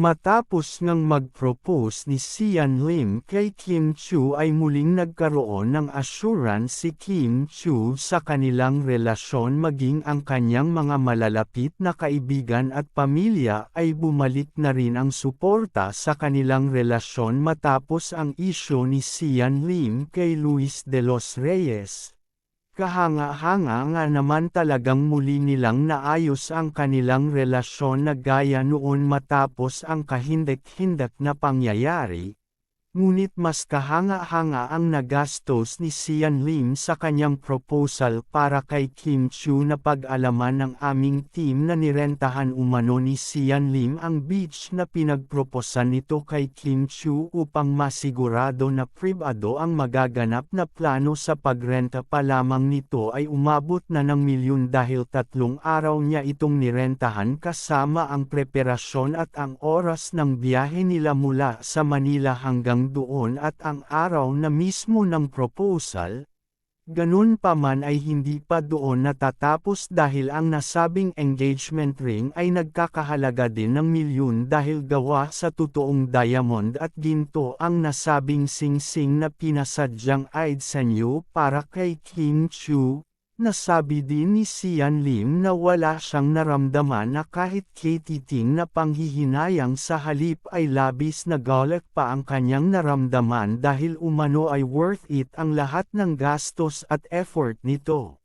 Matapos ngang mag-propose ni Sian Lim kay Kim Chu ay muling nagkaroon ng assurance si Kim Chu sa kanilang relasyon maging ang kanyang mga malalapit na kaibigan at pamilya ay bumalik na rin ang suporta sa kanilang relasyon matapos ang isyo ni Sian Lim kay Luis de los Reyes. Kahanga-hanga nga naman talagang muli nilang naayos ang kanilang relasyon na gaya noon matapos ang kahindak-hindak na pangyayari, Ngunit mas kahanga-hanga ang nagastos ni Sian Lim sa kanyang proposal para kay Kim Chu na pag-alaman ng aming team na nirentahan umano ni Sian Lim ang beach na pinagproposan nito kay Kim Chu upang masigurado na pribado ang magaganap na plano sa pagrenta pa lamang nito ay umabot na ng milyon dahil tatlong araw niya itong nirentahan kasama ang preparasyon at ang oras ng biyahe nila mula sa Manila hanggang hanggang doon at ang araw na mismo ng proposal, ganun pa man ay hindi pa doon natatapos dahil ang nasabing engagement ring ay nagkakahalaga din ng milyon dahil gawa sa totoong diamond at ginto ang nasabing sing-sing na pinasadyang Aid Sanyo para kay Kim Chu, Nasabi din ni Sian Lim na wala siyang naramdaman na kahit kititing na panghihinayang sa halip ay labis na galak pa ang kanyang naramdaman dahil umano ay worth it ang lahat ng gastos at effort nito.